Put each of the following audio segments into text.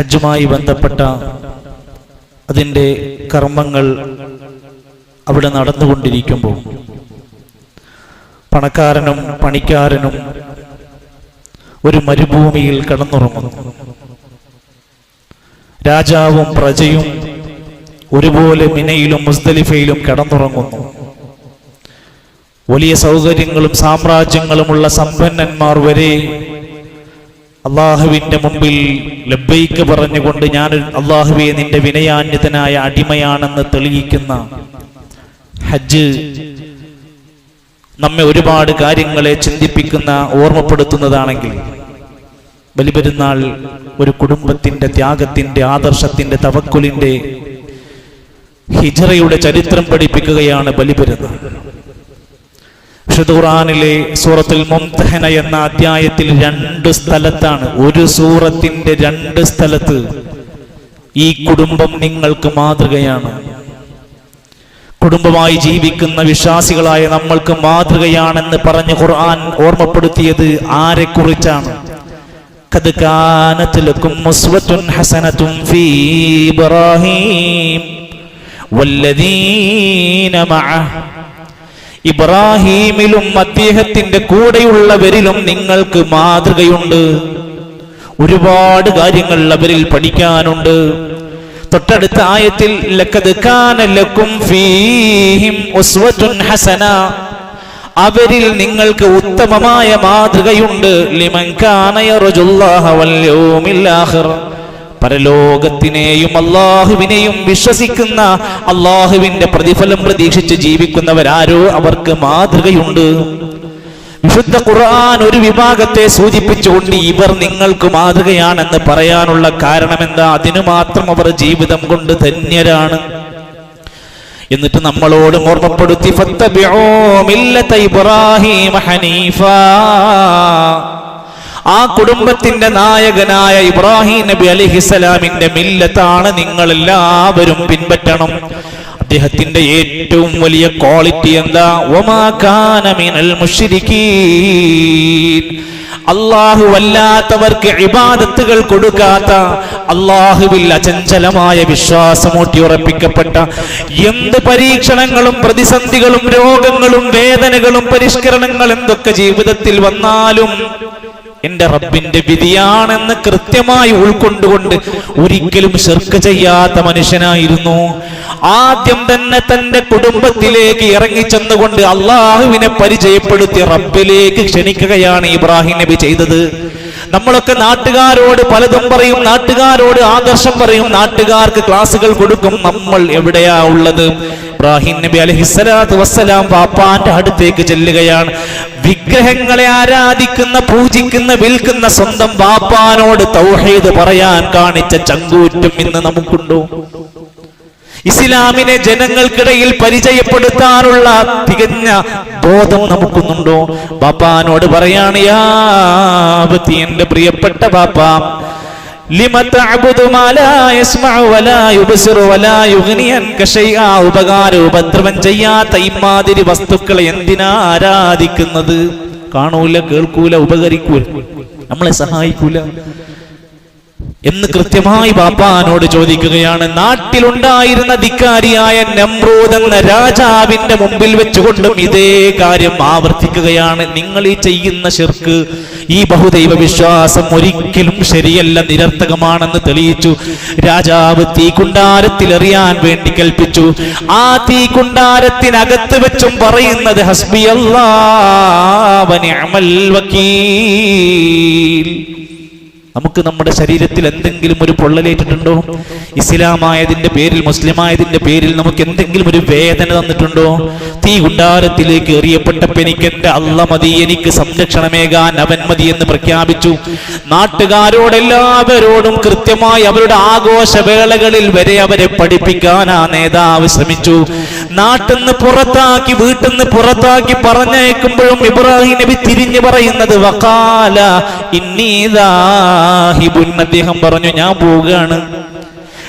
ഹജ്ജുമായി ബന്ധപ്പെട്ട അതിന്റെ കർമ്മങ്ങൾ അവിടെ നടന്നുകൊണ്ടിരിക്കുമ്പോൾ പണക്കാരനും പണിക്കാരനും ഒരു മരുഭൂമിയിൽ കടന്നുറങ്ങുന്നു. രാജാവും പ്രജയും ഒരുപോലെ മിനയിലും മുസ്ദലിഫയിലും കടന്നുറങ്ങുന്നു. വലിയ സൗകര്യങ്ങളും സാമ്രാജ്യങ്ങളുമുള്ള സമ്പന്നന്മാർ വരെ അള്ളാഹുവിന്റെ മുമ്പിൽ ലബ്ബൈക്ക് പറഞ്ഞുകൊണ്ട് ഞാൻ അള്ളാഹുവെ നിന്റെ വിനയാന്യതനായ അടിമയാണെന്ന് തെളിയിക്കുന്ന ഹജ്ജ് നമ്മെ ഒരുപാട് കാര്യങ്ങളെ ചിന്തിപ്പിക്കുന്ന ഓർമ്മപ്പെടുത്തുന്നതാണെങ്കിൽ ബലിപെരുന്നാൾ ഒരു കുടുംബത്തിന്റെ ത്യാഗത്തിന്റെ ആദർശത്തിന്റെ തവക്കുലിന്റെ ഹിജറയുടെ ചരിത്രം പഠിപ്പിക്കുകയാണ് ബലിപെരുന്നാൾ. വിശുദ്ധ ഖുർആനിലെ സൂറത്തുൽ മുംതഹന എന്ന അധ്യായത്തിൽ രണ്ട് സ്ഥലത്താണ് ഒരു സൂറത്തിന്റെ രണ്ട് സ്ഥലത്ത് ഈ കുടുംബം നിങ്ങൾക്ക് മാതൃകയാണ് കുടുംബമായി ജീവിക്കുന്ന വിശ്വാസികളായ നമ്മൾക്ക് മാതൃകയാണെന്ന് പറഞ്ഞ് ഖുർആൻ ഓർമ്മപ്പെടുത്തിയത് ആരെക്കുറിച്ചാണ് قد كانت لكم أسوة حسنة في إبراهيم والذين معه ഇബ്രാഹീമിലും അദ്ദേഹത്തിന്റെ കൂടെയുള്ളവരിലും നിങ്ങൾക്ക് മാതൃകയുണ്ട്. ഒരുപാട് കാര്യങ്ങൾ അവരിൽ പഠിക്കാനുണ്ട്. തൊട്ടടുത്ത ആയത്തിൽ ഹസന. അവരിൽ നിങ്ങൾക്ക് ഉത്തമമായ മാതൃകയുണ്ട്. ലിമൻ കാന പരലോകത്തിനെയും അള്ളാഹുവിനെയും വിശ്വസിക്കുന്ന അള്ളാഹുവിന്റെ പ്രതിഫലം പ്രതീക്ഷിച്ച് ജീവിക്കുന്നവരാരോ അവർക്ക് മാതൃകയുണ്ട്. വിശുദ്ധ ഖുർആൻ ഒരു വിഭാഗത്തെ സൂചിപ്പിച്ചുകൊണ്ട് ഇവർ നിങ്ങൾക്ക് മാതൃകയാണെന്ന് പറയാനുള്ള കാരണമെന്താ? അതിനു മാത്രം അവർ ജീവിതം കൊണ്ട് ധന്യരാണ്. എന്നിട്ട് നമ്മളോട് ഓർമ്മപ്പെടുത്തി ഇബ്രാഹീമ ഹനീഫാ. ആ കുടുംബത്തിന്റെ നായകനായ ഇബ്രാഹിം നബി അലിഹിസലാമിന്റെ മില്ലത്താണ് നിങ്ങൾ എല്ലാവരും പിൻപറ്റണം. അദ്ദേഹത്തിന്റെ ഏറ്റവും വലിയ ക്വാളിറ്റി എന്താ? ഒമാകാനമിനൽ കാന മിനൽ അള്ളാഹു വല്ലാത്തവർക്ക് ഇബാദത്തുകൾ കൊടുക്കാത്ത അള്ളാഹുവിൽ അചഞ്ചലമായ വിശ്വാസമൂട്ടി ഉറപ്പിക്കപ്പെട്ട എന്ത് പരീക്ഷണങ്ങളും പ്രതിസന്ധികളും രോഗങ്ങളും വേദനകളും പരിഷ്കരണങ്ങൾ എന്തൊക്കെ ജീവിതത്തിൽ വന്നാലും എന്റെ റബ്ബിന്റെ വിധിയാണെന്ന് കൃത്യമായി ഉൾക്കൊണ്ടുകൊണ്ട് ഒരിക്കലും ശിർക്ക് ചെയ്യാത്ത മനുഷ്യനായിരുന്നു. ആദ്യം തന്നെ തന്റെ കുടുംബത്തിലേക്ക് ഇറങ്ങിച്ചെന്നുകൊണ്ട് അള്ളാഹുവിനെ പരിചയപ്പെടുത്തി റബ്ബിലേക്ക് ക്ഷണിക്കുകയാണ് ഇബ്രാഹിം നബി ചെയ്തത്. നമ്മളൊക്കെ നാട്ടുകാരോട് പലതും പറയും നാട്ടുകാരോട് ആദർശം പറയും നാട്ടുകാർക്ക് ക്ലാസുകൾ കൊടുക്കും നമ്മൾ എവിടെയാ ഉള്ളത്? ഇബ്രാഹിം നബി അലഹിസ്സലാത്തു വസ്സലാം പാപ്പാന്റെ അടുത്തേക്ക് ചെല്ലുകയാണ്. വിഗ്രഹങ്ങളെ ആരാധിക്കുന്ന പൂജിക്കുന്ന വിൽക്കുന്ന സ്വന്തം പാപ്പാനോട് തൗഹീദ് പറയാൻ കാണിച്ച ചങ്കൂറ്റും ഇന്ന് നമുക്കുണ്ടോ? ഇസ്ലാമിനെ ജനങ്ങൾക്കിടയിൽ പരിചയപ്പെടുത്താനുള്ള തികഞ്ഞ ബോധം നമുക്കുന്നുണ്ടോ? ബാപ്പാനോട് പറയാണ് യാ എന്റെ പ്രിയപ്പെട്ട ബാപ്പ ഉപകാര ഉപദ്രവം ചെയ്യാത്ത ഇമാതിരി വസ്തുക്കളെ എന്തിനാ ആരാധിക്കുന്നത്? കാണൂല കേൾക്കൂല ഉപകരിക്കൂല. നമ്മളെ സഹായിക്കൂല. എന്ന് കൃത്യമായി ബാപ്പാനോട് ചോദിക്കുകയാണ്. നാട്ടിലുണ്ടായിരുന്ന ധിക്കാരിയായ നമ്രൂദ് എന്ന രാജാവിന്റെ മുമ്പിൽ വെച്ചുകൊണ്ടും ഇതേ കാര്യം ആവർത്തിക്കുകയാണ്. നിങ്ങൾ ഈ ചെയ്യുന്ന ശിർക്ക് ഈ ബഹുദൈവ വിശ്വാസം ഒരിക്കലും ശരിയല്ല നിരർത്ഥകമാണെന്ന് തെളിയിച്ചു. രാജാവ് തീക്കുണ്ടാരത്തിൽ എറിയാൻ വേണ്ടി കൽപ്പിച്ചു. ആ തീകുണ്ടാരത്തിനകത്ത് വെച്ചും പറയുന്നത് ഹസ്ബി വക്കീൽ നമുക്ക് നമ്മുടെ ശരീരത്തിൽ എന്തെങ്കിലും ഒരു പൊള്ളലേറ്റിട്ടുണ്ടോ? ഇസ്ലാമായതിന്റെ പേരിൽ മുസ്ലിമായതിന്റെ പേരിൽ നമുക്ക് എന്തെങ്കിലും ഒരു വേദന തന്നിട്ടുണ്ടോ? തീ കുണ്ടാരത്തിലേക്ക് എറിയപ്പെട്ടപ്പോ എനിക്ക് എന്റെ മതി എനിക്ക് സംരക്ഷണമേകാൻ അവൻ മതി എന്ന് പ്രഖ്യാപിച്ചു. നാട്ടുകാരോടെല്ലാവരോടും കൃത്യമായി അവരുടെ ആഘോഷവേളകളിൽ വരെ അവരെ പഠിപ്പിക്കാൻ ആ നേതാവ് ശ്രമിച്ചു. നാട്ടിൽ നിന്ന് പുറത്താക്കി വീട്ടിൽ നിന്ന് പുറത്താക്കി പറഞ്ഞയക്കുമ്പോഴും ഇബ്രാഹിം നബി തിരിഞ്ഞു പറയുന്നത് വക്കാല ഇന്നീതാഹിബുൻ അദ്ദേഹം പറഞ്ഞു ഞാൻ പോവുകയാണ്.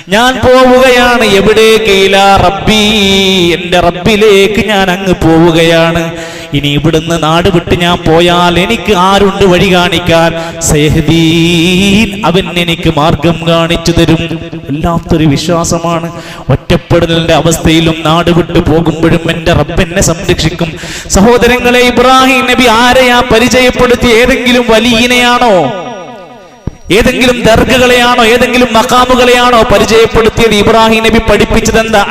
ഞാൻ പോവുകയാണ്. എവിടേക്കില്ല റബ്ബി. എന്റെ റബ്ബിലേക്ക് ഞാൻ അങ്ങ് പോവുകയാണ്. ഇനി ഇവിടുന്ന് നാട് വിട്ട് ഞാൻ പോയാൽ എനിക്ക് ആരുണ്ട് വഴി കാണിക്കാൻ? അവൻ എനിക്ക് മാർഗം കാണിച്ചു തരും. വല്ലാത്തൊരു വിശ്വാസമാണ്. ഒറ്റപ്പെടലിന്റെ അവസ്ഥയിലും നാട് വിട്ടു പോകുമ്പോഴും എന്റെ റബ്ബെന്നെ സംരക്ഷിക്കും. സഹോദരങ്ങളെ ഇബ്രാഹിം നബി ആരെയാ പരിചയപ്പെടുത്തി ഏതെങ്കിലും വലിയനെയാണോ? ഏതെങ്കിലും ദർഗകളെയാണോ ഏതെങ്കിലും മക്കാമുകളെയാണോ പരിചയപ്പെടുത്തിയത്? ഇബ്രാഹിം നബി പഠിപ്പിച്ചത് എന്താ?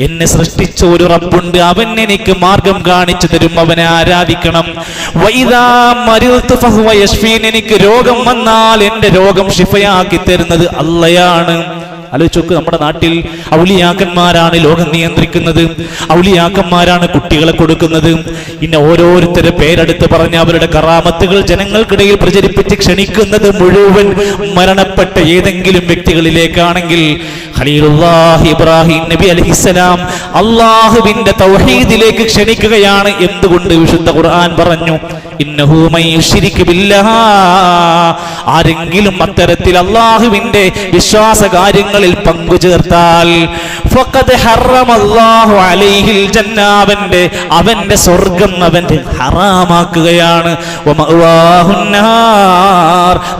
എന്നെ സൃഷ്ടിച്ച ഒരു റബ്ബുണ്ട്. അവൻ എനിക്ക് മാർഗം കാണിച്ചു തരും. അവനെ ആരാധിക്കണം. എനിക്ക് രോഗം വന്നാൽ എന്റെ രോഗം ഷിഫയാക്കി തരുന്നത് അല്ലയാണ് ആലോചിച്ചോക്ക് നമ്മുടെ നാട്ടിൽ ഔലിയാക്കന്മാരാണ് ലോകം നിയന്ത്രിക്കുന്നത്. ഔലിയാക്കന്മാരാണ് കുട്ടികളെ കൊടുക്കുന്നത്. ഇന്ന ഓരോരുത്തരെ പേരെടുത്ത് പറഞ്ഞ അവരുടെ കറാമത്തുകൾ ജനങ്ങൾക്കിടയിൽ പ്രചരിപ്പിച്ച് ക്ഷണിക്കുന്നത് മുഴുവൻ മരണപ്പെട്ട ഏതെങ്കിലും വ്യക്തികളിലേക്കാണെങ്കിൽ ഖലീലുല്ലാഹി ഇബ്രാഹിം നബി അലഹിസ്സലാം അള്ളാഹുവിന്റെ തൗഹീദിലേക്ക് ക്ഷണിക്കുകയാണ് എന്തുകൊണ്ട് വിശുദ്ധ ഖുർആൻ പറഞ്ഞു? ഇന്നഹു ആരെങ്കിലും അത്തരത്തിൽ അള്ളാഹുവിന്റെ വിശ്വാസ കാര്യങ്ങളിൽ പങ്കുചേർത്താൽ ഫഖദ് ഹറമല്ലാഹു അലൈഹിൽ ജന്ന അവന്റെ സ്വർഗം അവന്റെ ഹറാമാക്കുകയാണ്.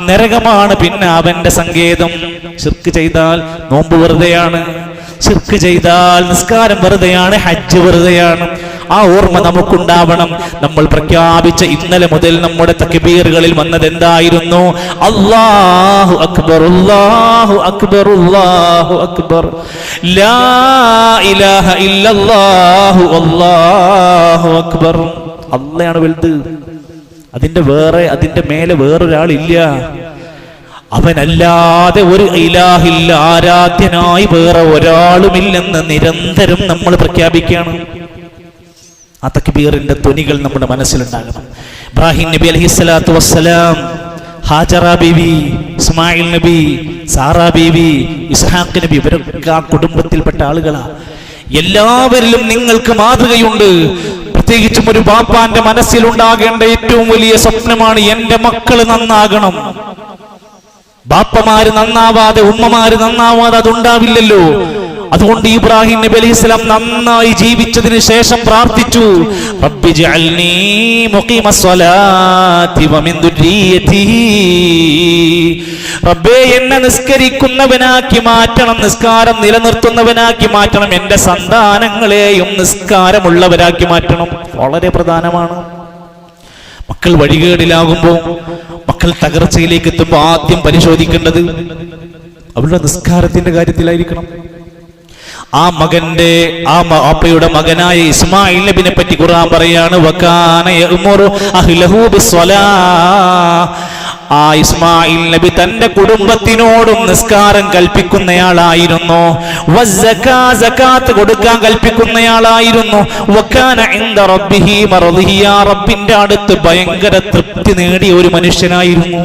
നരകമാണ് പിന്നെ അവന്റെ സങ്കേതം. ശിർക്ക് ചെയ്താൽ നോമ്പ് വെറുതെയാണ്. ശിർക്ക് ചെയ്താൽ നിസ്കാരം വെറുതെയാണ് ഹജ്ജ് വെറുതെയാണ്. ആ ഓർമ്മ നമുക്കുണ്ടാവണം. നമ്മൾ പ്രഖ്യാപിച്ച ഇന്നലെ മുതൽ നമ്മുടെ തക്ബീറുകളിൽ വന്നത് എന്തായിരുന്നു? അല്ലാഹു അക്ബർ അല്ലാഹു അക്ബർ അല്ലാഹു അക്ബർ. ലാ ഇലാഹ ഇല്ലല്ലാഹു അല്ലാഹു അക്ബർ. അള്ളയാണ് വലുത്. അതിന്റെ വേറെ അതിന്റെ മേലെ വേറൊരാളില്ല. അവനല്ലാതെ ഒരു ഇലാഹില്ല ആരാധ്യനായി വേറെ ഒരാളുമില്ലെന്ന് നിരന്തരം നമ്മൾ പ്രഖ്യാപിക്കുകയാണ്. ആ തക്ബീറിന്റെ ധ്വനികൾ നമ്മുടെ മനസ്സിലുണ്ടാകണം. ഇബ്രാഹിം നബി അലഹി സ്വലാത്തു വസ്സലാം ഹാജറ ബീവി ഇസ്മായിൽ നബി സാറ ബീവി ഇസ്ഹാഖ് നബി ഇവരൊക്കെ ആ കുടുംബത്തിൽപ്പെട്ട ആളുകളാ. എല്ലാവരിലും നിങ്ങൾക്ക് മാതൃകയുണ്ട്. പ്രത്യേകിച്ചും ഒരു ബാപ്പാന്റെ മനസ്സിലുണ്ടാകേണ്ട ഏറ്റവും വലിയ സ്വപ്നമാണ് എന്റെ മക്കൾ നന്നാകണം. ബാപ്പമാര് നന്നാവാതെ ഉമ്മമാര് നന്നാവാതെ അതുണ്ടാവില്ലല്ലോ. അതുകൊണ്ട് ഇബ്രാഹിം നബി അലൈഹി സ്വലാം നന്നായി ജീവിച്ചതിന് ശേഷം പ്രാർത്ഥിച്ചു. റബ്ബി എന്നെ നിസ്കരിക്കുന്നവനാക്കി മാറ്റണം നിസ്കാരം നിലനിർത്തുന്നവനാക്കി മാറ്റണം എന്റെ സന്താനങ്ങളെയും നിസ്കാരമുള്ളവരാക്കി മാറ്റണം. വളരെ പ്രധാനമാണ്. മക്കൾ വഴികേടിലാകുമ്പോൾ മക്കൾ തകർച്ചയിലേക്ക് എത്തുമ്പോൾ ആദ്യം പരിശോധിക്കേണ്ടത് അവരുടെ നിസ്കാരത്തിന്റെ കാര്യത്തിലായിരിക്കണം. ആ മകന്റെ ആ അപ്പയുടെ മകനായ ഇസ്മായിൽ നബിനെ പറ്റി ഖുർആൻ പറയാണ് ആ ഇസ്മായിൽ നബി തന്റെ കുടുംബത്തിനോടും നിസ്കാരം കൽപ്പിക്കുന്നയാളായിരുന്നു. കൊടുക്കാൻ കൽപ്പിക്കുന്നയാളായിരുന്നു. റബ്ബിന്റെ അടുത്ത് ഭയങ്കര തൃപ്തി നേടിയ ഒരു മനുഷ്യനായിരുന്നു.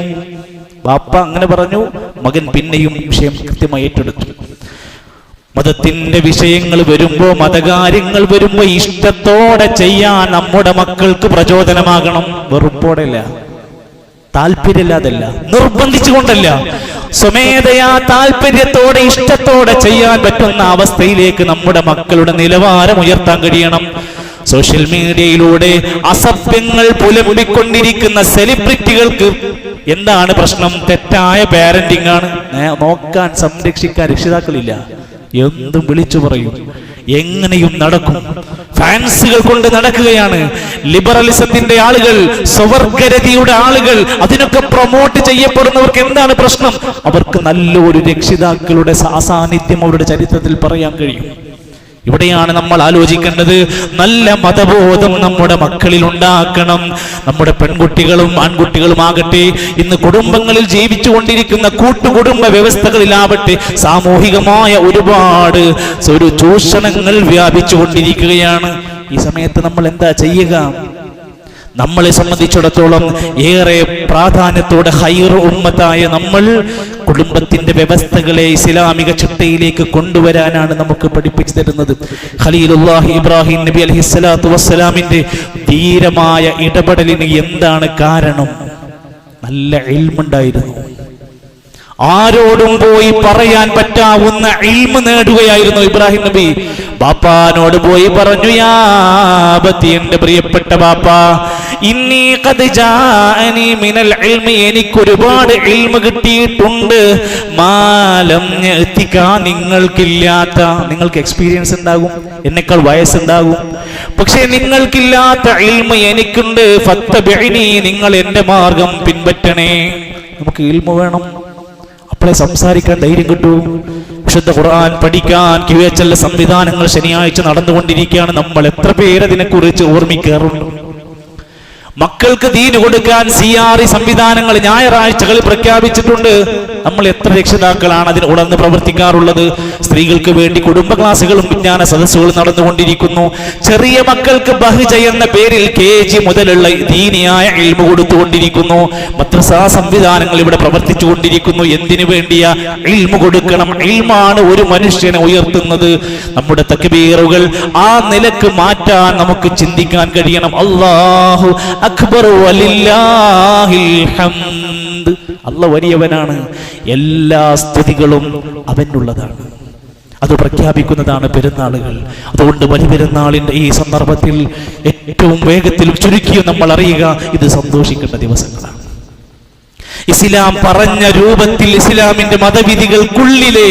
ബാപ്പ അങ്ങനെ പറഞ്ഞു മകൻ പിന്നെയും വിഷയം കൃത്യമായി ഏറ്റെടുത്തു. മതത്തിന്റെ വിഷയങ്ങൾ വരുമ്പോ മതകാര്യങ്ങൾ വരുമ്പോ ഇഷ്ടത്തോടെ ചെയ്യാൻ നമ്മുടെ മക്കൾക്ക് പ്രചോദനമാകണം. വെറുപ്പോടെയല്ല. താല്പര്യമില്ലാതല്ല നിർബന്ധിച്ചുകൊണ്ടല്ല. സ്വമേധയാ താല്പര്യത്തോടെ ഇഷ്ടത്തോടെ ചെയ്യാൻ പറ്റുന്ന അവസ്ഥയിലേക്ക് നമ്മുടെ മക്കളുടെ നിലവാരം ഉയർത്താൻ കഴിയണം. സോഷ്യൽ മീഡിയയിലൂടെ അസഭ്യങ്ങൾ പുലമ്പിക്കൊണ്ടിരിക്കുന്ന സെലിബ്രിറ്റികൾക്ക് എന്താണ് പ്രശ്നം? തെറ്റായ പാരന്റിംഗ് ആണ് നോക്കാൻ സംരക്ഷിക്കാൻ രക്ഷിതാക്കളില്ല. എന്തും വിളിച്ചു പറയും? എങ്ങനെയും നടക്കും. ഫാൻസുകൾ കൊണ്ട് നടക്കുകയാണ്. ലിബറലിസത്തിന്റെ ആളുകൾ സ്വവർഗരതിയുടെ ആളുകൾ അതിനൊക്കെ പ്രൊമോട്ട് ചെയ്യപ്പെടുന്നവർക്ക് എന്താണ് പ്രശ്നം? അവർക്ക് നല്ലൊരു രക്ഷിതാക്കളുടെ സാസാന്നിധ്യം അവരുടെ ചരിത്രത്തിൽ പറയാൻ കഴിയും. ഇവിടെയാണ് നമ്മൾ ആലോചിക്കേണ്ടത്. നല്ല മതബോധം നമ്മുടെ മക്കളിൽ ഉണ്ടാക്കണം. നമ്മുടെ പെൺകുട്ടികളും ആൺകുട്ടികളും ആകട്ടെ ഇന്ന് കുടുംബങ്ങളിൽ ജീവിച്ചുകൊണ്ടിരിക്കുന്ന കൂട്ടുകുടുംബ വ്യവസ്ഥകളിലാവട്ടെ സാമൂഹികമായ ഒരുപാട് ഒരു ചൂഷണങ്ങൾ വ്യാപിച്ചു കൊണ്ടിരിക്കുകയാണ് ഈ സമയത്ത് നമ്മൾ എന്താ ചെയ്യുക? നമ്മളെ സംബന്ധിച്ചിടത്തോളം ഏറെ പ്രാധാന്യത്തോടെ ഹൈർ ഉമ്മത്തായ നമ്മൾ കുടുംബത്തിന്റെ വ്യവസ്ഥകളെ ഇസ്ലാമിക ചിട്ടയിലേക്ക് കൊണ്ടുവരാനാണ് നമുക്ക് പഠിപ്പിച്ചു തരുന്നത്. ഖലീലുല്ലാഹി ഇബ്രാഹിം നബി അലൈഹി സ്വലാത്തു വസ്സലാമിന്റെ ധീരമായ ഇടപെടലിന് എന്താണ് കാരണം? നല്ല ഇൽമുണ്ടായിരുന്നു. ആരോടും പോയി പറയാൻ പറ്റാവുന്ന ഇൽമ നേടുകയായിരുന്നു ഇബ്രാഹിം നബി. ബാപ്പാനോട് പോയി പറഞ്ഞു യാബത്തി എന്റെ പ്രിയപ്പെട്ട ബാപ്പ ഇന്നീ മിനൽ എനിക്ക് ഒരുപാട് ഇൽമ കിട്ടിയിട്ടുണ്ട്. മാലം എത്തിക്കാൻ നിങ്ങൾക്കില്ലാത്ത നിങ്ങൾക്ക് എക്സ്പീരിയൻസ് ഉണ്ടാകും എന്നെക്കാൾ വയസ്സുണ്ടാകും പക്ഷേ നിങ്ങൾക്കില്ലാത്ത ഇൽമ എനിക്കുണ്ട്. ഫത്തബിഇനി നിങ്ങൾ എന്റെ മാർഗം പിൻപറ്റണേ. നമുക്ക് ഇൽമ വേണം. അപ്പോഴേ സംസാരിക്കാൻ ധൈര്യം കിട്ടൂ. വിശുദ്ധ ഖുർആൻ പഠിക്കാൻ കിഴച്ചല്ല സംവിധാനങ്ങൾ ശനിയാഴ്ച നടന്നുകൊണ്ടിരിക്കുകയാണ്. നമ്മൾ എത്ര പേരതിനെ കുറിച്ച് ഓർമ്മിക്കാറുണ്ട്? മക്കൾക്ക് ദീന് കൊടുക്കാൻ സി ആർ ഇ സംവിധാനങ്ങൾ ഞായറാഴ്ചകളിൽ പ്രഖ്യാപിച്ചിട്ടുണ്ട്. നമ്മൾ എത്ര രക്ഷിതാക്കളാണ് അതിന് ഉണർന്ന് പ്രവർത്തിക്കാറുള്ളത്? സ്ത്രീകൾക്ക് വേണ്ടി കുടുംബ ക്ലാസുകളും വിജ്ഞാന സദസ്സുകളും നടന്നുകൊണ്ടിരിക്കുന്നു. ചെറിയ മക്കൾക്ക് ബഹുജ എന്ന പേരിൽ കെ ജി മുതലുള്ള ദീനിയായ ഇൽമ കൊടുത്തുകൊണ്ടിരിക്കുന്നു. മദ്രസാ സംവിധാനങ്ങൾ ഇവിടെ പ്രവർത്തിച്ചു കൊണ്ടിരിക്കുന്നു എന്തിനു വേണ്ടിയ? ഇൽമ കൊടുക്കണം. ഇൽമാണ് ഒരു മനുഷ്യനെ ഉയർത്തുന്നത്. നമ്മുടെ തക്ബീറുകൾ ആ നിലയ്ക്ക് മാറ്റാൻ നമുക്ക് ചിന്തിക്കാൻ കഴിയണം. അല്ലാഹു അക്ബർ അല്ല വലിയവനാണ്. എല്ലാ സ്തുതികളും അവനുള്ളതാണ്. അത് പ്രഖ്യാപിക്കുന്നതാണ് പെരുന്നാളുകൾ. അതുകൊണ്ട് വലിയ പെരുന്നാളിന്റെ ഈ സന്ദർഭത്തിൽ ഏറ്റവും വേഗത്തിൽ ചുരുക്കിയും നമ്മൾ അറിയുക ഇത് സന്തോഷിക്കേണ്ട ദിവസങ്ങളാണ്. ഇസ്ലാം പറഞ്ഞ രൂപത്തിൽ ഇസ്ലാമിന്റെ മതവിധികൾക്കുള്ളിലെ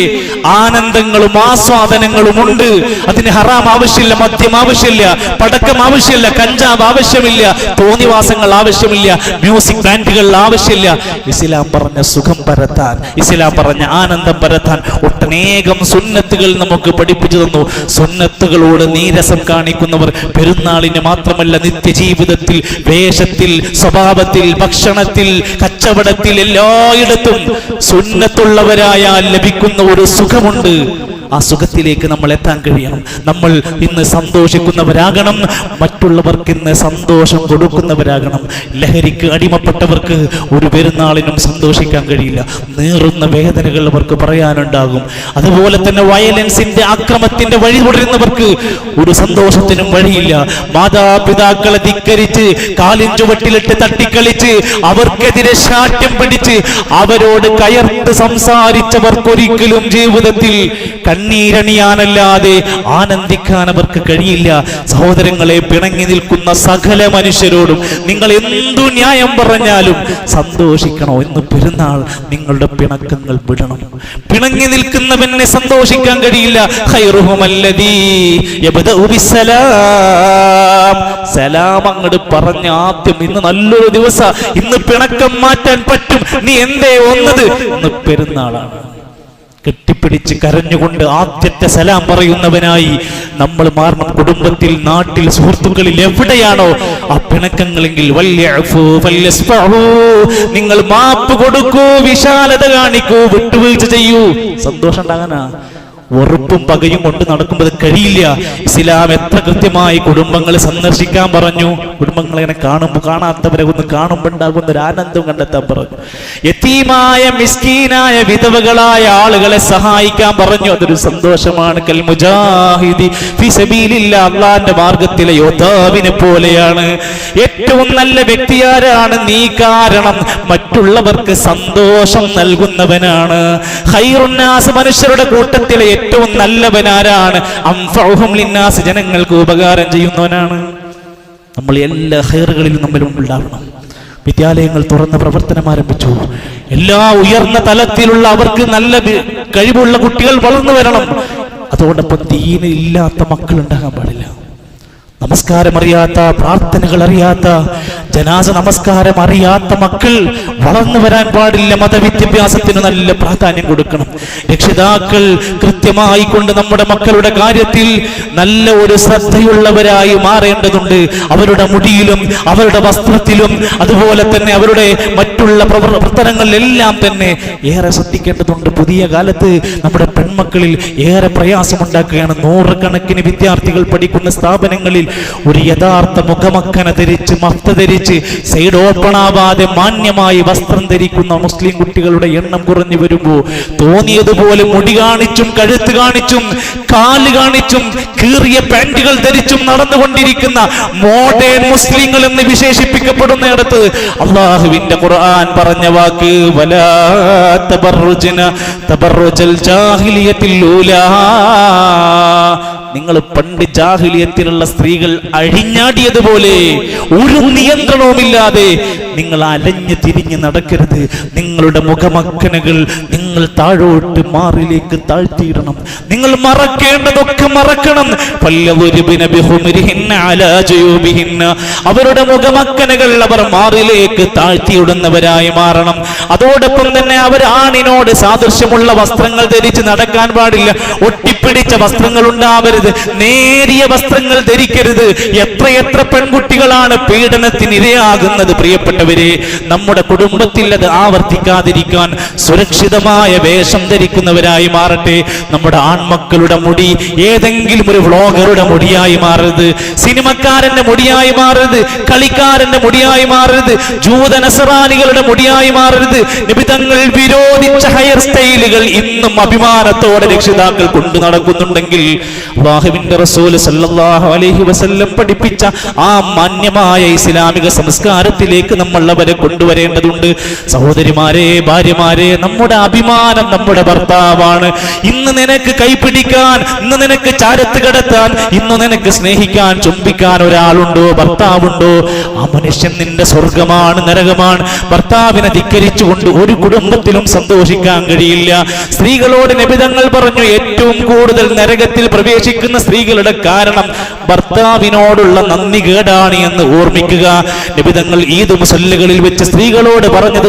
ആനന്ദങ്ങളും ആസ്വാദനങ്ങളും ഉണ്ട്. അതിന് ഹറാം ആവശ്യമില്ല മദ്യം ആവശ്യമില്ല പടക്കം ആവശ്യമില്ല കഞ്ചാവ് ആവശ്യമില്ല തോന്നിവാസങ്ങൾ ആവശ്യമില്ല മ്യൂസിക് ബാൻഡുകൾ ആവശ്യമില്ല. ഇസ്ലാം പറഞ്ഞ സുഖം പരത്താൻ ഇസ്ലാം പറഞ്ഞ ആനന്ദം പരത്താൻ ഒട്ടനേകം സുന്നത്തുകൾ നമുക്ക് പഠിപ്പിച്ചു തന്നു. സുന്നത്തുകളോട് നീരസം കാണിക്കുന്നവർ പെരുന്നാളിന് മാത്രമല്ല നിത്യജീവിതത്തിൽ വേഷത്തിൽ സ്വഭാവത്തിൽ ഭക്ഷണത്തിൽ കച്ചവടത്തിൽ എല്ലായിടത്തും സുന്നത്തുള്ളവരായാൽ ലഭിക്കുന്ന ഒരു സുഖമുണ്ട്. ആ സുഖത്തിലേക്ക് നമ്മൾ എത്താൻ കഴിയണം. നമ്മൾ ഇന്ന് സന്തോഷിക്കുന്നവരാകണം. മറ്റുള്ളവർക്ക് ഇന്ന് സന്തോഷം കൊടുക്കുന്നവരാകണം. ലഹരിക്ക് അടിമപ്പെട്ടവർക്ക് ഒരു പെരുന്നാളിനും സന്തോഷിക്കാൻ കഴിയില്ല. നേറുന്ന വേദനകൾ അവർക്ക് പറയാനുണ്ടാകും. അതുപോലെ തന്നെ വയലൻസിന്റെ അക്രമത്തിന്റെ വഴി തുടരുന്നവർക്ക് ഒരു സന്തോഷത്തിനും വഴിയില്ല. മാതാപിതാക്കളെ ധിക്കരിച്ച് കാലിൻ ചുവട്ടിലിട്ട് തട്ടിക്കളിച്ച് അവർക്കെതിരെ ശാഠ്യം പിടിച്ച് അവരോട് കയർത്ത് സംസാരിച്ചവർക്കൊരിക്കലും ജീവിതത്തിൽ കണ്ണീരണിയാനല്ലാതെ ആനന്ദിക്കാൻ അവർക്ക് കഴിയില്ല. സഹോദരങ്ങളെ പിണങ്ങി നിൽക്കുന്ന സകല മനുഷ്യരോടും നിങ്ങൾ എന്തു ന്യായം പറഞ്ഞാലും സന്തോഷിക്കണോ എന്ന് പെരുന്നാൾ നിങ്ങളുടെ പിണക്കങ്ങൾ വിടണം. പിണങ്ങി നിൽക്കുന്നവനെ സന്തോഷിക്കാൻ കഴിയില്ല. സലാം അങ്ങോട്ട് പറഞ്ഞ ആദ്യം ഇന്ന് നല്ലൊരു ദിവസം. ഇന്ന് പിണക്കം മാറ്റാൻ പറ്റും. നീ എന്തേ വന്നത്? ഇന്ന് പെരുന്നാളാണ്. കെട്ടിപ്പിടിച്ച് കരഞ്ഞുകൊണ്ട് ആദ്യത്തെ സലാം പറയുന്നവനായി നമ്മൾ മാറണം കുടുംബത്തിൽ നാട്ടിൽ സുഹൃത്തുക്കളിൽ എവിടെയാണോ ആ പിണക്കങ്ങളെങ്കിൽ. നിങ്ങൾ മാപ്പ് കൊടുക്കൂ വിശാലത കാണിക്കൂ വിട്ടുവീഴ്ച ചെയ്യൂ സന്തോഷം ഉണ്ടാകാനാ വെറുപ്പും പകയും കൊണ്ട് നടക്കുമ്പോൾ കഴിയില്ല. ഇസ്ലാം എത്ര കൃത്യമായി കുടുംബങ്ങളെ സന്ദർശിക്കാൻ പറഞ്ഞു. കുടുംബങ്ങളെ ഇങ്ങനെ കാണുമ്പോൾ കാണാത്തവരെ ഒന്ന് കാണുമ്പോൾ ഉണ്ടാകുന്ന ഒരു ആനന്ദം കണ്ടെത്താൻ പറഞ്ഞു. യതീമായ മിസ്കീനായ വിധവകളായ ആളുകളെ സഹായിക്കാൻ പറഞ്ഞു. അതൊരു സന്തോഷമാണ്. കൽ മുജാഹിദി അള്ളാന്റെ മാർഗത്തിലെ യോദ്ധാവിനെ പോലെയാണ്. ഏറ്റവും നല്ല വ്യക്തിയാരാണ് നീ കാരണം മറ്റുള്ളവർക്ക് സന്തോഷം നൽകുന്നവനാണ്. ഹൈറുന്നാസ് മനുഷ്യരുടെ കൂട്ടത്തിലെ ഏറ്റവും നല്ലവനാരാണ്? ലിന്നാസ്. ജനങ്ങൾക്ക് ഉപകാരം ചെയ്യുന്നവനാണ്. നമ്മൾ എല്ലാ ഹെയറുകളിലും നമ്മൾ ഉണ്ടാവണം വിദ്യാലയങ്ങൾ തുറന്ന് പ്രവർത്തനം ആരംഭിച്ചു. എല്ലാ ഉയർന്ന തലത്തിലുള്ള അവർക്ക് നല്ല കഴിവുള്ള കുട്ടികൾ വളർന്നു വരണം. അതോടൊപ്പം ദീന ഇല്ലാത്ത മക്കൾ ഉണ്ടാകാൻ പാടില്ല. നമസ്കാരം അറിയാത്ത പ്രാർത്ഥനകൾ അറിയാത്ത ജനാസ നമസ്കാരം അറിയാത്ത മക്കൾ വളർന്നു വരാൻ പാടില്ല മതവിദ്യാഭ്യാസത്തിന് നല്ല പ്രാധാന്യം കൊടുക്കണം. രക്ഷിതാക്കൾ കൃത്യമായി കൊണ്ട് നമ്മുടെ മക്കളുടെ കാര്യത്തിൽ നല്ല ഒരു ശ്രദ്ധയുള്ളവരായി മാറേണ്ടതുണ്ട്. അവരുടെ മുടിയിലും അവരുടെ വസ്ത്രത്തിലും അതുപോലെ തന്നെ അവരുടെ മറ്റുള്ള പ്രവർ- പ്രവർത്തനങ്ങളിലെല്ലാം തന്നെ ഏറെ ശ്രദ്ധിക്കേണ്ടതുണ്ട്. പുതിയ കാലത്ത് നമ്മുടെ പെൺമക്കളിൽ ഏറെ പ്രയാസമുണ്ടാക്കുകയാണ്. നൂറുകണക്കിന് വിദ്യാർത്ഥികൾ പഠിക്കുന്ന സ്ഥാപനങ്ങളിൽ ഒരു യഥാർത്ഥ മുഖമക്കന ധരിച്ച് മഫ്ത ധരിച്ച് ധരിച്ച് സൈഡ് ഓപ്പൺ ആവാതെ മാന്യമായി വസ്ത്രം ധരിക്കുന്ന മുസ്ലിം കുട്ടികളുടെ എണ്ണം കുറഞ്ഞു വരുമ്പോ തോന്നിയതുപോലെ മുടി കാണിച്ചും കഴുത്ത് കാണിച്ചും കാൽ കാണിച്ചും കീറിയ പാന്റുകൾ ധരിച്ചും നടന്നുകൊണ്ടിരിക്കുന്ന മോഡേൺ മുസ്ലിങ്ങൾ എന്ന് വിശേഷിപ്പിക്കപ്പെടുന്നിടത്ത് അള്ളാഹുവിന്റെ ഖുർആൻ പറഞ്ഞ വാക്ക് വലാ നിങ്ങൾ പണ്ട് ജാഹിലിയത്തിലുള്ള സ്ത്രീകൾ അഴിഞ്ഞാടിയതുപോലെ ഒരു നിയന്ത്രണവുമില്ലാതെ നിങ്ങൾ അലഞ്ഞു തിരിഞ്ഞ് നടക്കരുത്. നിങ്ങളുടെ മുഖമക്കനകൾ നിങ്ങൾ താഴോട്ട് മാറിലേക്ക് താഴ്ത്തിയിടണം. നിങ്ങൾ മറക്കേണ്ടതൊക്കെ മറക്കണം. അവരുടെ മുഖമക്കനകൾ അവർ മാറിലേക്ക് താഴ്ത്തിയിടുന്നവരായി മാറണം. അതോടൊപ്പം തന്നെ അവർ ആണിനോട് സാദൃശ്യമുള്ള വസ്ത്രങ്ങൾ ധരിച്ച് നടക്കാൻ പാടില്ല. ഒട്ടിപ്പിടിച്ച വസ്ത്രങ്ങൾ ഉണ്ടാവരുത്. നേരിയ വസ്ത്രങ്ങൾ ധരിക്കരുത്. എത്രയെത്ര പെൺകുട്ടികളാണ് പീഡനത്തിന് ഇരയാകുന്നത് പ്രിയപ്പെട്ടവരെ. നമ്മുടെ കുടുംബത്തിൽ അത് ആവർത്തിക്കാതിരിക്കാൻ സുരക്ഷിതമായ വേഷം ധരിക്കുന്നവരായി മാറട്ടെ. നമ്മുടെ ആൺമക്കളുടെ മുടി ഏതെങ്കിലും ഒരു വ്ളോഗറുടെ മുടിയായി മാറരുത്. സിനിമക്കാരന്റെ മുടിയായി മാറരുത്. കളിക്കാരന്റെ മുടിയായി മാറരുത്. ജൂതനസറാനികളുടെ മുടിയായി മാറരുത്. നിബിതങ്ങൾ വിരോധിച്ച ഹയർ സ്റ്റൈലുകൾ ഇന്നും അഭിമാനത്തോടെ രക്ഷിതാക്കൾ കൊണ്ടു നടക്കുന്നുണ്ടെങ്കിൽ വാഹുവിന്റെ റസൂൽ അലൈഹി വസല്ലം പഠിപ്പിച്ച ആ മാന്യമായ ഇസ്ലാമിക സംസ്കാരത്തിലേക്ക് നമ്മൾ അവരെ കൊണ്ടുവരേണ്ടതുണ്ട്. സഹോദരിമാരെ ഭാര്യമാരെ നമ്മുടെ അഭിമാനം നമ്മുടെ ഭർത്താവാണ്. ഇന്ന് നിനക്ക് കൈപിടിക്കാൻ ഇന്ന് നിനക്ക് ചാരത്ത് കിടത്താൻ ഇന്ന് നിനക്ക് സ്നേഹിക്കാൻ ചുംബിക്കാൻ ഒരാളുണ്ടോ ഭർത്താവുണ്ടോ? ആ മനുഷ്യൻ നിന്റെ സ്വർഗമാണ് നരകമാണ്. ഭർത്താവിനെ ധിക്കരിച്ചുകൊണ്ട് ഒരു കുടുംബത്തിലും സന്തോഷിക്കാൻ കഴിയില്ല. സ്ത്രീകളോട് നിബിതങ്ങൾ പറഞ്ഞു ഏറ്റവും കൂടുതൽ നരകത്തിൽ പ്രവേശിക്കുന്ന സ്ത്രീകളുടെ കാരണം ഭർത്താവിനോടുള്ള നന്ദി കേടാണ് എന്ന് ഓർമ്മിക്കുക. നിബിതങ്ങൾ ഈദ് മുസല്ലുകളിൽ വെച്ച് സ്ത്രീകളോട് പറഞ്ഞത്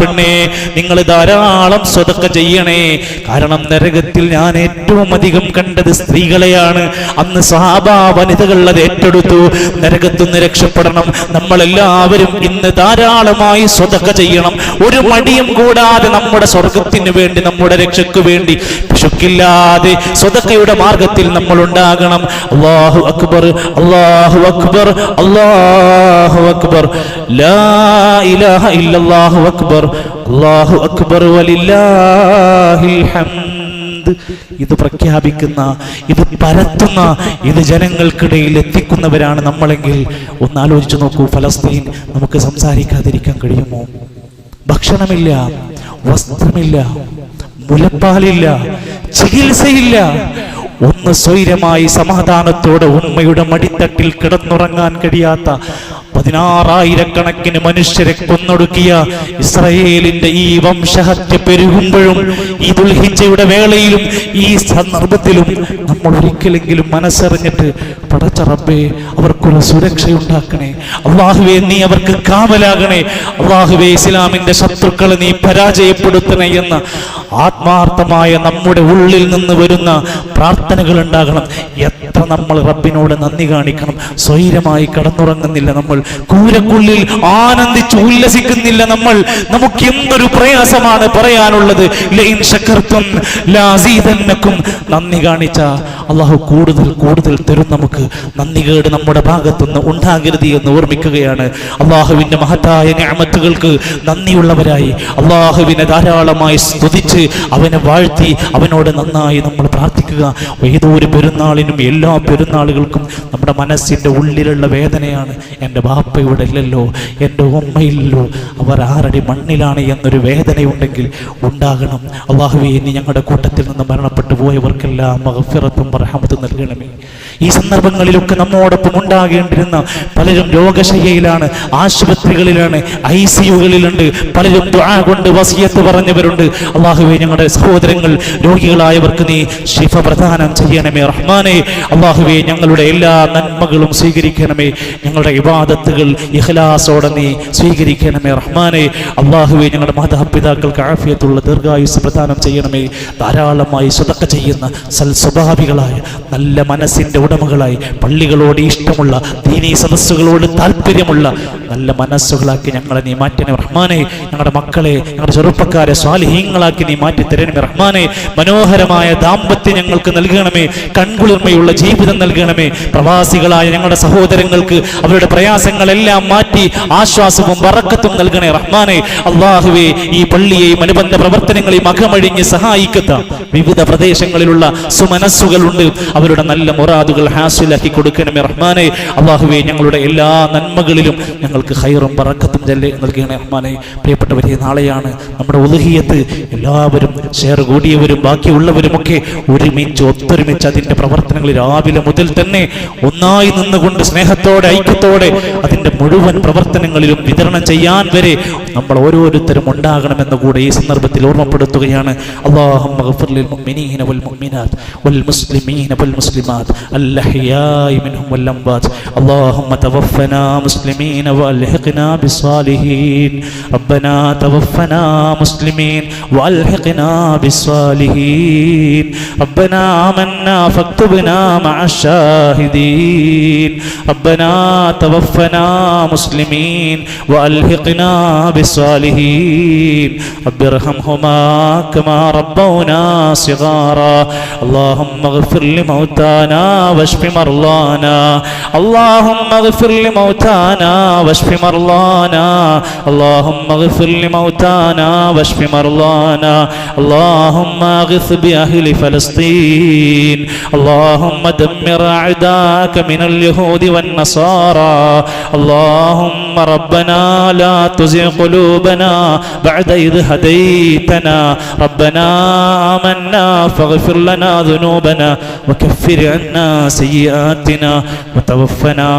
പെണ്ണേ നിങ്ങൾ ധാരാളം സ്വതക്ക ചെയ്യണേ. കാരണം നരകത്തിൽ ഞാൻ ഏറ്റവും അധികം കണ്ടത് സ്ത്രീകളെയാണ്. അന്ന് സഹാബാ വനിതകൾ അത് ഏറ്റെടുത്തു. നരകത്തുനിന്ന് രക്ഷപ്പെടണം. നമ്മളെല്ലാവരും ഇന്ന് ധാരാളമായി സ്വതക്ക ചെയ്യണം. ഒരു മടിയും കൂടാതെ നമ്മുടെ സ്വർഗത്തിന് വേണ്ടി നമ്മുടെ രക്ഷയ്ക്ക് വേണ്ടി പിശുക്കില്ലാതെ സ്വതക്കയുടെ മാർഗത്തിൽ നമ്മൾ ഉണ്ടാകണം അള്ളാഹു അക്ബർ അള്ളാഹു അക്ബർ അള്ളാഹു അക്ബർ. ലാ ഇലാഹ ഇല്ലല്ലാഹു അക്ബർ. അള്ളാഹു അക്ബർ വലില്ലാഹിൽ ഹംദ്. ഇത് പ്രഖ്യാപിക്കുന്ന ഇത് പരത്തുന്ന ഇത് ജനങ്ങൾക്കിടയിൽ എത്തിക്കുന്നവരാണ് നമ്മളെങ്കിൽ ഒന്ന് ആലോചിച്ചു നോക്കൂ ഫലസ്തീൻ നമുക്ക് സംസാരിക്കാതിരിക്കാൻ കഴിയുമോ? ഭക്ഷണമില്ല വസ്ത്രമില്ല മുലപ്പാലില്ല ചികിത്സയില്ല. ഒന്ന് സ്വൈരമായി സമാധാനത്തോടെ ഉമ്മയുടെ മടിത്തട്ടിൽ കിടന്നുറങ്ങാൻ കഴിയാത്ത പതിനാറായിരക്കണക്കിന് മനുഷ്യരെ കൊന്നൊടുക്കിയ ഇസ്രയേലിന്റെ ഈ വംശഹത്യ പെരുകുമ്പോഴും ഈ ദുൽഹിജയുടെ വേളയിലും ഈ സന്ദർഭത്തിലും നമ്മൾ ഒരിക്കലെങ്കിലും മനസ്സറിഞ്ഞിട്ട് പടച്ച റബ്ബേ അവർക്കൊരു സുരക്ഷയുണ്ടാക്കണേ. അള്ളാഹുവെ നീ അവർക്ക് കാവലാകണേ. അള്ളാഹുവെ ഇസ്ലാമിന്റെ ശത്രുക്കളെ നീ പരാജയപ്പെടുത്തണേ എന്ന ആത്മാർത്ഥമായ നമ്മുടെ ഉള്ളിൽ നിന്ന് വരുന്ന പ്രാർത്ഥനകൾ ഉണ്ടാകണം. എത്ര നമ്മൾ റബ്ബിനോട് നന്ദി കാണിക്കണം. സ്വൈരമായി കടന്നുറങ്ങുന്നില്ല നമ്മൾ. കൂരക്കുള്ളിൽ ആനന്ദിച്ച് ഉല്ലസിക്കുന്നില്ല നമ്മൾ. നമുക്ക് എന്തൊരു പ്രയാസമാണ് പറയാനുള്ളത്. നന്ദി കാണിച്ച അള്ളാഹു കൂടുതൽ കൂടുതൽ തരും നമുക്ക്. നന്ദി കേട് നമ്മുടെ ഭാഗത്തുനിന്ന് ഉണ്ടാകരുത് എന്ന് ഓർമ്മിക്കുകയാണ്. അള്ളാഹുവിന്റെ മഹത്തായ ഞാമത്തുകൾക്ക് നന്ദിയുള്ളവരായി. അള്ളാഹുവിനെ ധാരാളമായി സ്തുതിച്ച് അവനെ വാഴ്ത്തി അവനോട് നന്നായി നമ്മൾ പ്രാർത്ഥിക്കുക. ഏതോ ഒരു പെരുന്നാളിനും എല്ലാ പെരുന്നാളുകൾക്കും നമ്മുടെ മനസ്സിന്റെ ഉള്ളിലുള്ള വേദനയാണ് എന്റെ ബാപ്പ ഇവിടെ ഇല്ലല്ലോ എന്റെ ഉമ്മയില്ലല്ലോ. അവർ ആരടി മണ്ണിലാണ് എന്നൊരു വേദനയുണ്ടെങ്കിൽ ഉണ്ടാകണം. അള്ളാഹുവെ ഇനി ഞങ്ങളുടെ കൂട്ടത്തിൽ നിന്ന് മരണപ്പെട്ടു പോയവർക്കെല്ലാം മഹഫിറത്തും റഹമത്തും നൽകണമേ. ഈ സന്ദർഭങ്ങളിലൊക്കെ നമ്മോടൊപ്പം ഉണ്ടാകേണ്ടിരുന്ന പലരും രോഗശയ്യയിലാണ് ആശുപത്രികളിലാണ് ഐ സിയുകളിലുണ്ട് പലരും കൊണ്ട് വസിയത്ത് പറഞ്ഞവരുണ്ട്. അള്ളാഹുവെ ഞങ്ങളുടെ സഹോദരങ്ങൾ രോഗികളായവർക്ക് നീ ശിഫ പ്രദാനം ചെയ്യണമേ റഹ്മാനെ. അള്ളാഹുവെ ഞങ്ങളുടെ എല്ലാ നന്മകളും സ്വീകരിക്കണമേ. ഞങ്ങളുടെ ഇബാദത്തുകൾ ഇഖ്ലാസോടെ നീ സ്വീകരിക്കണമേ റഹ്മാനെ. അള്ളാഹുവെ ഞങ്ങളുടെ മാതാപിതാക്കൾക്ക് ആഫിയത്തുള്ള ദീർഘായുസ് പ്രദാനം ചെയ്യണമേ. ധാരാളമായി സ്വതക്ക ചെയ്യുന്ന സൽ സ്വഭാവികളായ നല്ല മനസ്സിന്റെ ഉടമകളായി പള്ളികളോട് ഇഷ്ടമുള്ള ദീനീ സദസ്സുകളോട് താല്പര്യമുള്ള നല്ല മനസ്സുകളാക്കി ഞങ്ങളെ നീ മാറ്റണേ റഹ്മാനെ. ഞങ്ങളുടെ മക്കളെ ഞങ്ങളുടെ ചെറുപ്പക്കാരെ സ്വാലിഹീങ്ങളാക്കി നീ മാറ്റി തരണമേ റഹ്മാനെ. മനോഹരമായ ദാമ്പത്യം ഞങ്ങൾക്ക് നൽകണമേ. കൺകുളിർമയുള്ള ജീവിതം നൽകണമേ. പ്രവാസികളായ ഞങ്ങളുടെ സഹോദരങ്ങൾക്ക് അവരുടെ പ്രയാസങ്ങൾ പ്രയാസങ്ങളെല്ലാം മാറ്റി ആശ്വാസവും വറക്കത്തും നൽകണേ റഹ്മാനെ. അള്ളാഹുവെ ഈ പള്ളിയെയും അനുബന്ധ പ്രവർത്തനങ്ങളെയും അകമഴിഞ്ഞ് സഹായിക്കുന്ന വിവിധ പ്രദേശങ്ങളിലുള്ള സുമനസ്സുകളുണ്ട്. അവരുടെ നല്ല മൊറാദുകൾ ഹാസിലാക്കി കൊടുക്കണമേ റഹ്മാനെ. അള്ളാഹുവെ ഞങ്ങളുടെ എല്ലാ നന്മകളിലും ഞങ്ങൾക്ക് ഹൈറും പറക്കത്തും ജല്ലെ നൽകണേ റഹ്മാനെ. പ്രിയപ്പെട്ടവരെ നാളെയാണ് നമ്മുടെ ഉലഹിയത്ത് എല്ലാവരും ഷെയർ കൂടിയവരും ബാക്കിയുള്ളവരുമൊക്കെ ഒരുമിച്ച് ഒത്തൊരുമിച്ച് അതിന്റെ പ്രവർത്തനങ്ങൾ രാവിലെ മുതൽ തന്നെ ഒന്നായി നിന്നുകൊണ്ട് സ്നേഹത്തോടെ ഐക്യത്തോടെ അതിന്റെ മുഴുവൻ പ്രവർത്തനങ്ങളിലും വിതരണം ചെയ്യാൻ വരെ നമ്മൾ ഓരോരുത്തരും ഉണ്ടാകണമെന്ന് കൂടെ ഈ സന്ദർഭത്തിൽ ഓർമ്മപ്പെടുത്തുകയാണ് അള്ളാഹുമ്മ اغفر للمؤمنين والمؤمنات والمسلمين والمسلمات الأحياء منهم والأموات اللهم توفنا مسلمين وألحقنا بالصالحين ربنا توفنا مسلمين وألحقنا بالصالحين ربنا آمنا فاكتبنا مع الشاهدين ربنا توفنا مسلمين وألحقنا بالصالحين. رب ارحمهما كما ربونا صغارا. اللهم اغفر لموتانا واشف مرضانا. اللهم اغفر لموتانا واشف مرضانا. اللهم اغفر لموتانا واشف مرضانا. اللهم اغث بأهل فلسطين. اللهم دمر أعداءك من اليهود والنصارى. اللهم ربنا لا تزغ قلوبنا بعد إذ هديتنا. ربنا آمنا فاغفر لنا ذنوبنا وكفر عنا سيئاتنا وتوفنا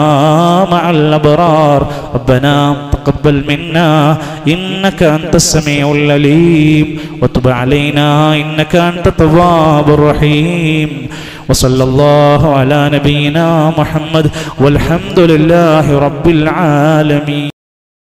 مع الأبرار. ربنا تقبل منا إنك أنت السميع العليم. وتب علينا إنك أنت التواب الرحيم. وصلى الله على نبينا محمد والحمد لله رب العالمين.